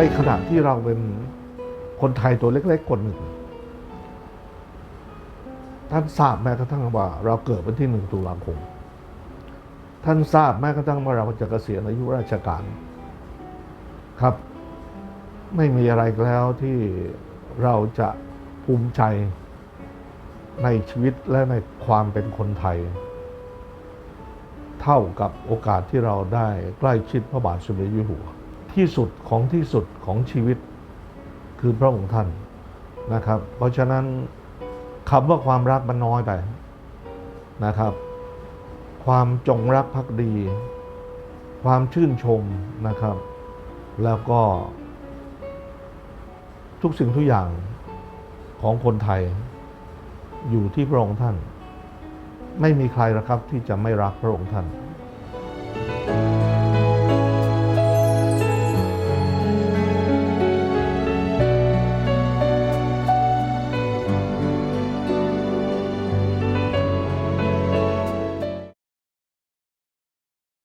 ในขณะที่เราเป็นคนไทยตัวเล็กๆคนหนึ่ง ท่านทราบแม้กระทั่งว่า เราเกิดวันที่หนึ่งตุลาคม ท่านทราบแม้กระทั่งว่าเราจะเกษียณอายุราชการครับ ไม่มีอะไรแล้วที่เราจะภูมิใจในชีวิตและในความเป็นคนไทย เท่ากับโอกาสที่เราได้ใกล้ชิดพระบาทสมเด็จอยู่หัว ที่สุดของที่สุดของชีวิตคือพระองค์ท่านนะครับ เพราะฉะนั้นคำว่าความรักมันน้อยไปนะครับ ความจงรักภักดี ความชื่นชมนะครับ แล้วก็ ทุกสิ่งทุกอย่างของคนไทยอยู่ที่พระองค์ท่าน ไม่มีใครหรอกครับที่จะไม่รักพระองค์ท่าน